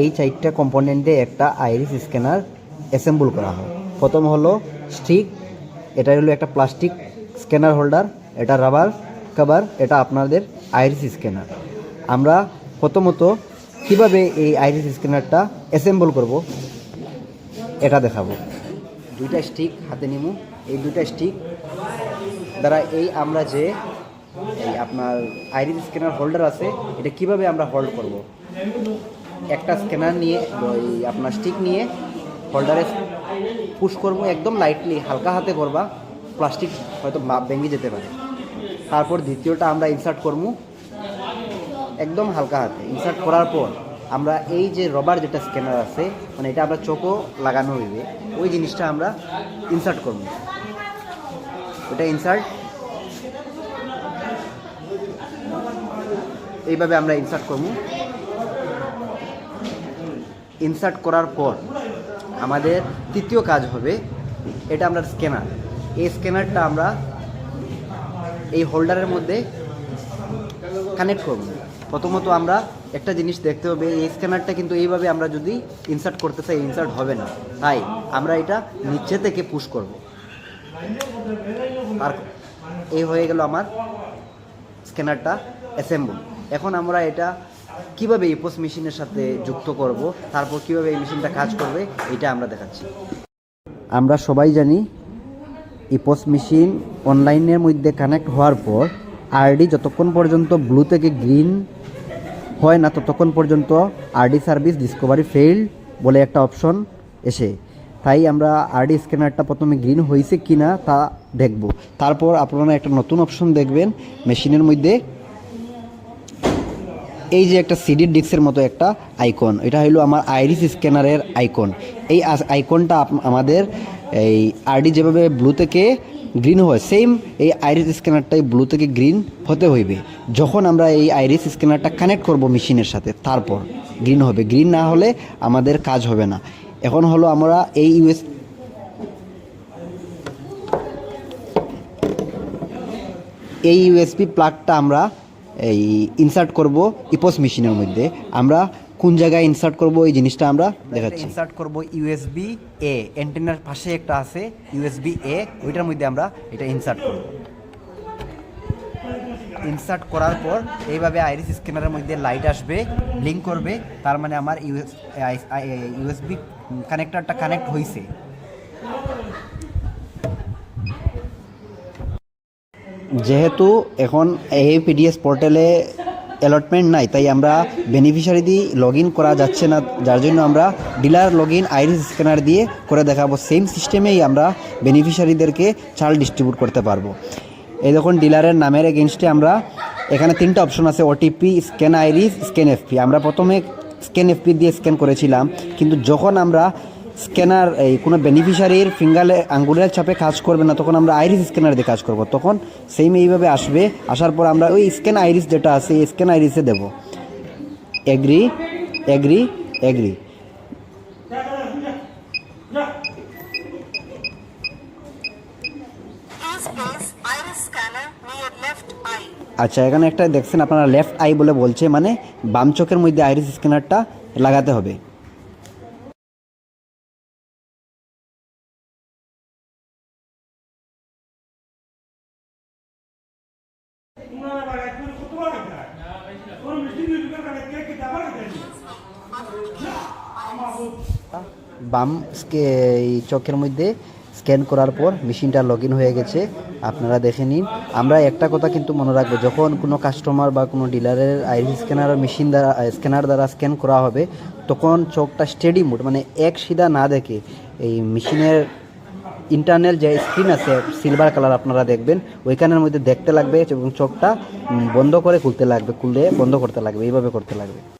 এই চারটা কম্পোনেন্টে একটা আইরিস স্ক্যানার অ্যাসেম্বল করা হয়। প্রথম হলো স্টিক এটা হলো একটা প্লাস্টিক স্ক্যানার হোল্ডার এটা রাবার কভার এটা আপনাদের আইরিস স্ক্যানার আমরা প্রথমত কীভাবে এই আইরিস স্ক্যানারটা অ্যাসেম্বল করব? এটা দেখাবো। দুইটা স্টিক হাতে নিমু। এই দুইটা স্টিক দ্বারা এই আমরা যে এই আপনার আইরিস স্ক্যানার হোল্ডার আছে, এটা কীভাবে আমরা হোল্ড করব? একটা স্ক্যানার নিয়ে, ওই আপনার স্টিক নিয়ে হোল্ডারে পুশ করব, একদম লাইটলি হালকা হাতে করবা প্লাস্টিক হয়তো ভেঙে যেতে পারে। তারপর দ্বিতীয়টা আমরা ইনসার্ট করব, একদম হালকা হাতে। ইনসার্ট করার পর আমরা এই যে রবার যেটা স্ক্যানার আছে মানে এটা আমরা চোখও লাগানো হইবে, ওই জিনিসটা আমরা ইনসার্ট করব। ওটা ইনসার্ট এইভাবে আমরা ইনসার্ট করব। ইনসার্ট করার পর আমাদের তৃতীয় কাজ হবে, এটা আমরা স্ক্যানার। এই স্ক্যানারটা আমরা এই হোল্ডারের মধ্যে কানেক্ট করব। প্রথমত আমরা একটা জিনিস দেখতে হবে, এই স্ক্যানারটা কিন্তু এইভাবে আমরা যদি ইনসার্ট করতে চাই, ইনসার্ট হবে না। তাই আমরা এটা নিচে থেকে পুশ করব। আর এই হয়ে গেল আমার স্ক্যানারটা অ্যাসেম্বল। এখন আমরা এটা কীভাবে ইপোস মেশিনের সাথে যুক্ত করব, তারপর কীভাবে এই মেশিনটা কাজ করবে, এটা আমরা দেখাচ্ছি। আমরা সবাই জানি ইপোস মেশিন অনলাইনের মধ্যে কানেক্ট হওয়ার পর আরডি যতক্ষণ পর্যন্ত ব্লু থেকে গ্রিন হয় না, ততক্ষণ পর্যন্ত আরডি সার্ভিস ডিসকভারি ফেইল্ড বলে একটা অপশন এসে। তাই আমরা আরডি স্ক্যানারটা প্রথমে গ্রিন হয়েছে কি না তা দেখব। তারপর আপনারা একটা নতুন অপশন দেখবেন মেশিনের মধ্যে এই যে একটা সিডির ডিস্কের মতো একটা আইকন এটা হলো আমার আইরিস স্ক্যানারের আইকন এই আইকনটা আমাদের এই আরডি যেভাবে ব্লু থেকে গ্রিন হয় সেম এই আইরিস স্ক্যানারটাই ব্লু থেকে গ্রিন হতে হইবে। যখন আমরা এই আইরিস স্ক্যানারটা কানেক্ট করব মেশিনের সাথে, তারপর গ্রিন হবে। গ্রিন না হলে আমাদের কাজ হবে না। এখন হলো আমরা এই ইউএস এই ইউএসপি প্লাগটা আমরা এই ইনসার্ট করব ইপোস মেশিনের মধ্যে। আমরা কোন জায়গায় ইনসার্ট করব, এই জিনিসটা আমরা দেখাচ্ছি। ইনসার্ট করব ইউএসবি এ অ্যান্টেনার পাশে একটা আছে ইউএসবি এ ওইটার মধ্যে আমরা এটা ইনসার্ট করব। ইনসার্ট করার পর এইভাবে আইরিস স্ক্যানারের মধ্যে লাইট আসবে ব্লিঙ্ক করবে, তার মানে আমার ইউএস ইউএসবি কানেক্টরটা কানেক্ট হয়েছে যেহেতু এখন এই পিডিএস পোর্টালে অ্যালটমেন্ট নাই, তাই আমরা বেনিফিশিয়ারি দিয়ে লগ ইন করা যাচ্ছে না, যার জন্য আমরা dealer log in iris scanner দিয়ে করে দেখাবো। সেম সিস্টেমেই আমরা বেনিফিশিয়ারিদেরকে চাল ডিস্ট্রিবিউট করতে পারব। এই দেখুন ডিলারের নামের এগেনস্টে আমরা এখানে তিনটা অপশন আছে OTP scan iris scan FP আমরা প্রথমে স্ক্যান এফপি দিয়ে স্ক্যান করেছিলাম, কিন্তু যখন আমরা স্ক্যানার, এই কোনো বেনিফিশিয়ারির ফিঙ্গারে আঙ্গুলের ছাপে কাজ করবে না, তখন আমরা আইরিস স্ক্যানার দিয়ে কাজ করব। তখন সেম এইভাবে আসবে, আসার পর আমরা ওই স্ক্যান আইরিস যেটা আছে, এই স্ক্যান আইরিসে দেব। Agree agree agree. আচ্ছা এখানে একটা দেখছেন, আপনারা লেফট আই বলে বলছে মানে বাম চোখের মধ্যে আইরিস স্ক্যানারটা লাগাতে হবে। বাম এই চোখের মধ্যে স্ক্যান করার পর মেশিনটা লগ হয়ে গেছে। আপনারা দেখে নিন। আমরা একটা কথা কিন্তু মনে রাখব, যখন কোনো কাস্টমার বা কোনো ডিলারের আইরিস স্ক্যানার মেশিন দ্বারা স্ক্যানার দ্বারা স্ক্যান করা হবে, তখন চোখটা স্টেডি মুড মানে এক সিধা না দেখে এই মেশিনের ইন্টারনাল যে স্ক্রিন আছে সিলভার কালার আপনারা দেখবেন, ওইখানের মধ্যে দেখতে লাগবে এবং চোখটা বন্ধ করে খুলতে লাগবে, খুলে বন্ধ করতে লাগবে, এইভাবে করতে লাগবে।